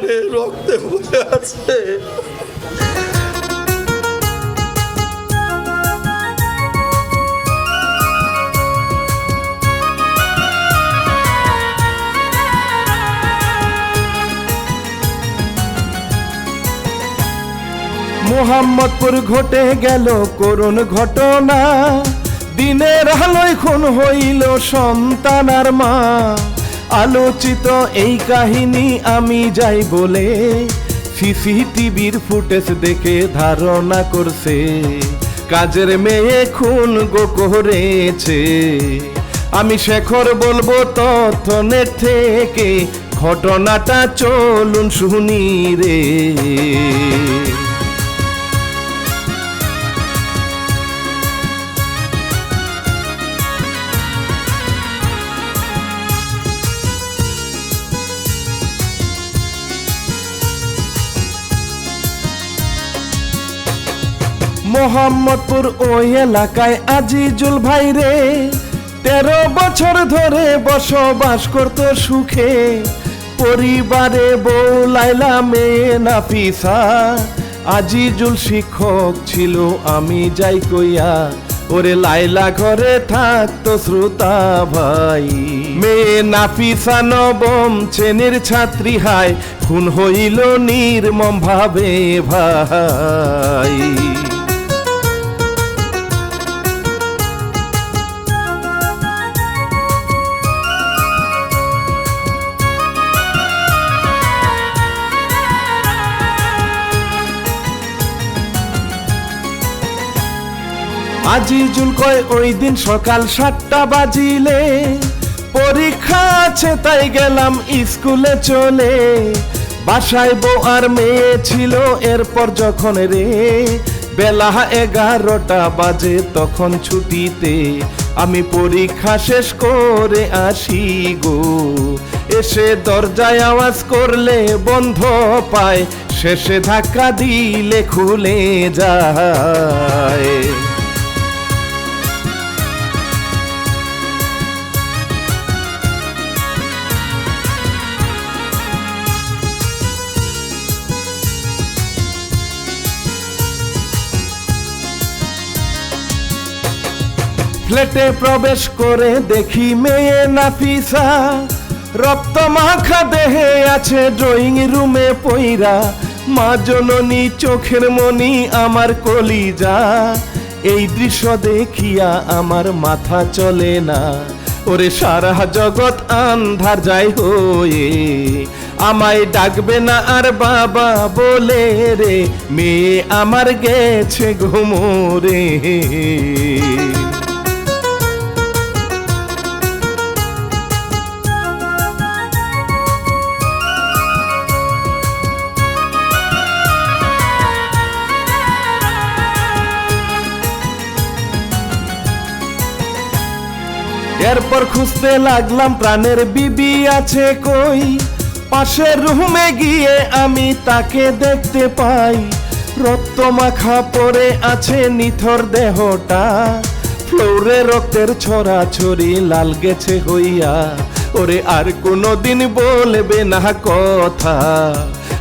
প্রাণে রক্তে বলে আছে। মোহাম্মদপুর ঘটে গেল করুণ ঘটনা। দিনের আলোয় খুন হইল সন্তান আর মা। আলোচিত এই কাহিনী আমি যাই বলে সিসিটিভির ফুটেজ দেখে ধারণা করছে। কাজের মেয়ে খুন গো করেছে। আমি শেখর বলব তথ্য নেট থেকে, ঘটনাটা চলুন শুনি রে। মোহাম্মদপুর ওই এলাকায় আজিজুল ভাই রে। তেরো বছর ধরে বসবাস করত সুখে। পরিবারে বউ লাইলা, মেয়ে নাফিসা। আজিজুল শিক্ষক ছিল, আমি যাই কইয়া। ওরে লাইলা ঘরে থাকতো শ্রোতা ভাই। মেয়ে নাফিসা নবম শ্রেণির ছাত্রী হায়। খুন হইল নির্মম ভাবে ভাই। আজিজুল কয়, ওই দিন সকাল সাতটা বাজিলে, পরীক্ষা আছে, তাই গেলাম স্কুলে চলে। বাসায় বউ আর মেয়ে ছিল, এরপর যখন রে বেলা এগারোটা বাজে, তখন ছুটিতে আমি পরীক্ষা শেষ করে আসি গো। এসে দরজায় আওয়াজ করলে, বন্ধ পায়, শেষে ধাক্কা দিলে খুলে যায়। ফ্ল্যাটে প্রবেশ করে দেখি মেয়ে নাফিসা। রক্ত মাখা দেহে আছে ড্রয়িং রুমে পইরা। মা জননী চোখের মনি আমার কলিজা। এই দৃশ্য দেখিয়া আমার মাথা চলে না। ওরে সারা জগৎ আন্ধার যায় হয়ে। আমায় ডাকবে না আর বাবা বলে রে। মেয়ে আমার গেছে ঘুমোরে। এরপর খুঁজতে লাগলাম, প্রাণের বিবি আছে কই? পাশের রুমে গিয়ে আমি তাকে দেখতে পাই। রক্ত মাখা পড়ে আছে নিথর দেহটা। ফ্লোরে রক্তের ছড়াছড়ি লাল গেছে হইয়া। ওরে আর কোনোদিন বলবে না কথা।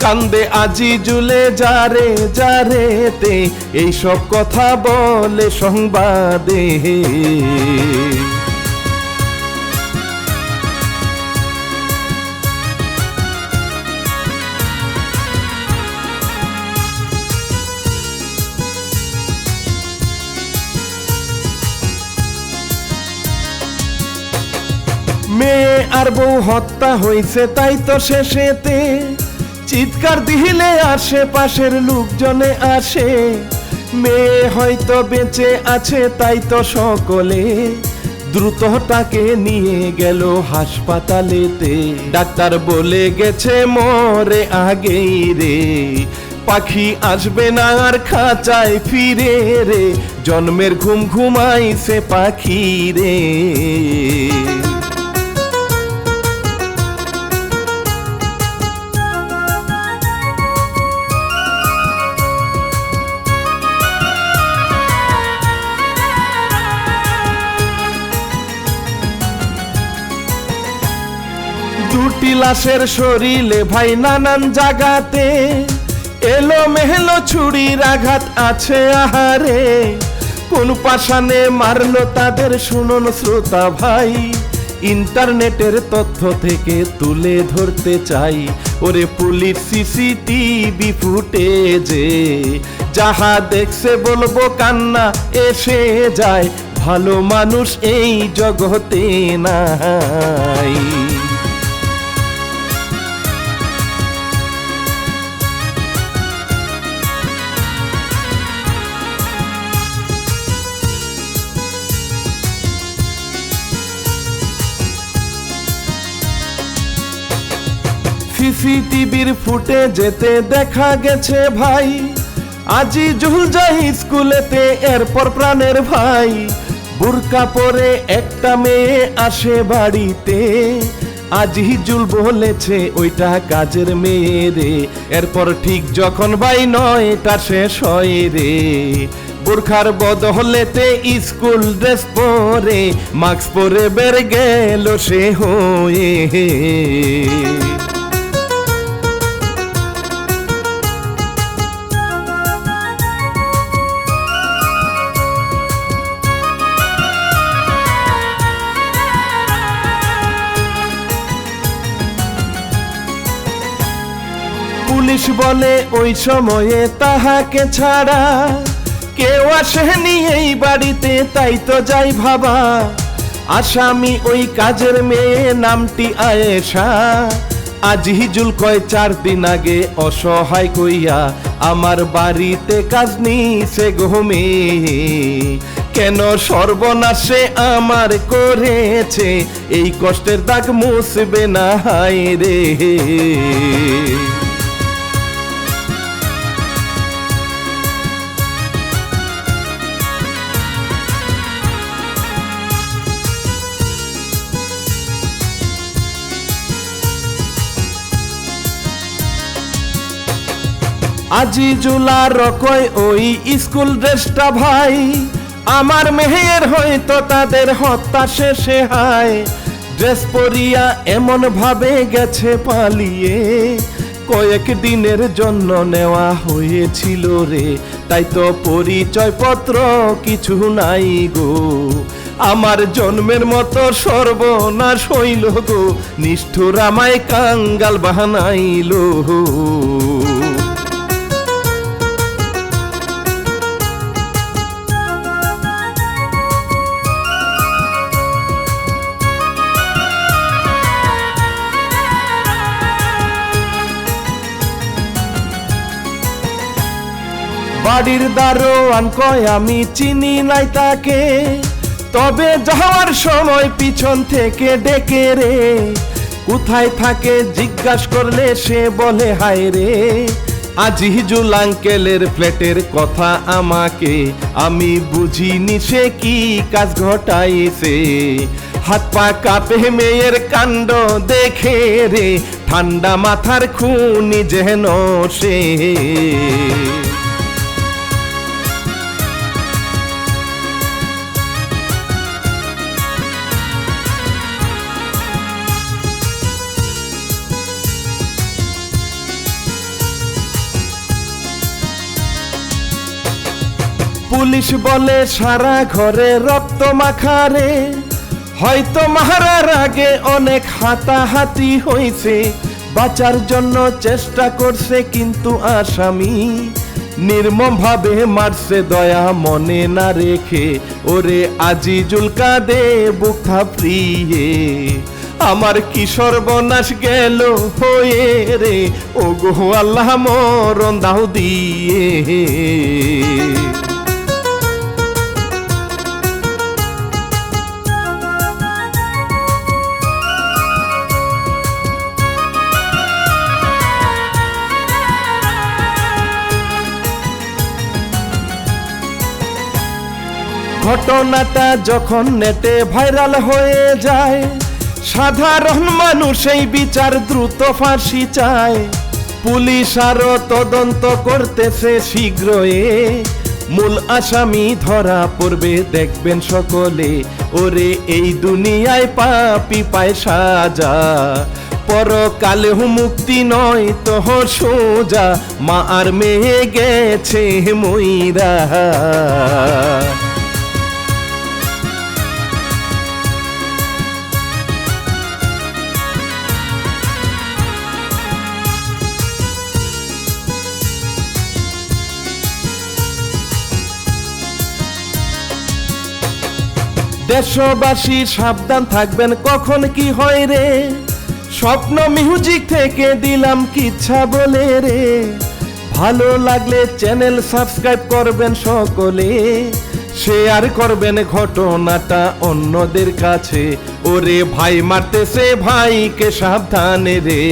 কান্দে আজি জুলে যারে যারে তে এইসব কথা বলে সংবাদে। আর বউ হত্যা হইছে তাই তো শেষেতে চিৎকার দিলে আশেপাশের লোকজনে আসে। মেয়ে হয়তো বেঁচে আছে, তাই তো সকলে দ্রুত তাকে নিয়ে গেল হাসপাতালেতে। ডাক্তার বলে গেছে, মরে আগেই রে, পাখি আসবে না আর খাঁচায় ফিরে রে, জন্মের ঘুম ঘুমাইছে পাখি রে। লাশের শরীরে ভাই নানান জাগাতে। এলো মেহলো ছুরির আঘাত আছে আহারে। কোন পাশানে মারলো তাদের শুনুন শ্রোতা ভাই। ইন্টারনেটের তথ্য থেকে তুলে ধরতে চাই। ওরে পুলিশ সিসিটিভি ফুটেজে। যাহা দেখছে বলব কান্না এসে যায়। ভালো মানুষ এই জগতে নাই। সিসিটিভির ফুটে যেতে দেখা গেছে ভাই। আজি জুল যাই স্কুলেতে এরপর প্রাণের ভাই। বুরকা পরে একটা মেয়ে আসে বাড়িতে। আজি জুল বলেছে, ওইটা কাজের মেয়ে রে। এরপর ঠিক যখন ভাই নয়টা শেষ হয় রে। বোরখার বদলেতে স্কুল ড্রেস পরে, মাস্ক পরে বের গেল সে হয়ে পুলিশ বলে, ওই সময়ে তাহাকে ছাড়া কেউ আসেনি এই বাড়িতে, তাই তো যাই ভাবা। আসামি ওই কাজের মেয়ে, নামটি আয়েশা। আজ হিজুল কয়, চার দিন আগে অসহায় কইয়া আমার বাড়িতে কাজ নিছে ঘুমে কেন সর্বনাশে আমার করেছে? এই কষ্টের দাগ মুছবে না, হায় রে। আজি জুলা রকয় ওই স্কুল ড্রেসটা ভাই। আমার মেহের হয়তো তাদের হত্যা শেষে হায়। ড্রেস পরিয়া এমন ভাবে গেছে পালিয়ে। কয়েক দিনের জন্য নেওয়া হয়েছিল রে। তাই তো পরিচয় পত্র কিছু নাই গো। আমার জন্মের মতো সর্বনাশ হইল গো। নিষ্ঠুর আমায় কাঙ্গাল বাহানাইলো বাড়ির দারোয়ান কয়, আমি চিনি নাই তাকে। তবে যাওয়ার সময় পিছন থেকে ডেকে রে। কোথায় থাকে জিজ্ঞাস করলে সে বলে, হায় রে আজি হিজুল আঙ্কেলের ফ্ল্যাটের কথা আমাকে। আমি বুঝিনি সে কি কাজ ঘটাইছে। হাত পা কাঁপে মেয়ের কাণ্ড দেখে রে। ঠান্ডা মাথার খুনি যেন সে। পুলিশ বলে, সারা ঘরে রক্ত মাখারে। হয়তো মারার আগে অনেক হাতাহাতি হয়েছে। বাঁচার জন্য চেষ্টা করছে, কিন্তু আসামি নির্মম ভাবে মারছে, দয়া মনে না রেখে। ওরে আজিজুল কাদে বুক প্রিয়ে আমার কি সর্বনাশ গেল হয়ে রে? ও গো আল্লাহ মরণ দাও দিয়ে। ঘটনাটা যখন নেটে ভাইরাল হয়ে যায়, সাধারণ মানুষ এই বিচার দ্রুত ফাঁসি চায়। পুলিশ আরও তদন্ত করতেছে শীঘ্রই। মূল আসামি ধরা পড়বে, দেখবেন সকলে। ওরে, এই দুনিয়ায় পাপি পায় সাজা। পরকালে মুক্তি নয় তো সোজা। মা আর মেয়ে গেছে মইরা দেশবাসী সাবধান থাকবেন, কখন কি হয় রে? স্বপ্ন মিউজিক থেকে দিলাম কিচ্ছা বলে রে? ভালো লাগলে চ্যানেল সাবস্ক্রাইব করবেন সকলে। শেয়ার করবেন ঘটনাটা অন্যদের কাছে। ওরে ভাই মারতেছে ভাইকে সাবধানে রে।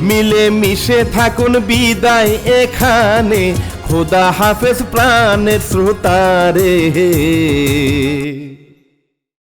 মিলে মিশে থাকুন বিদায় এখানে। খোদা হাফেজ প্রাণের শ্রোতারে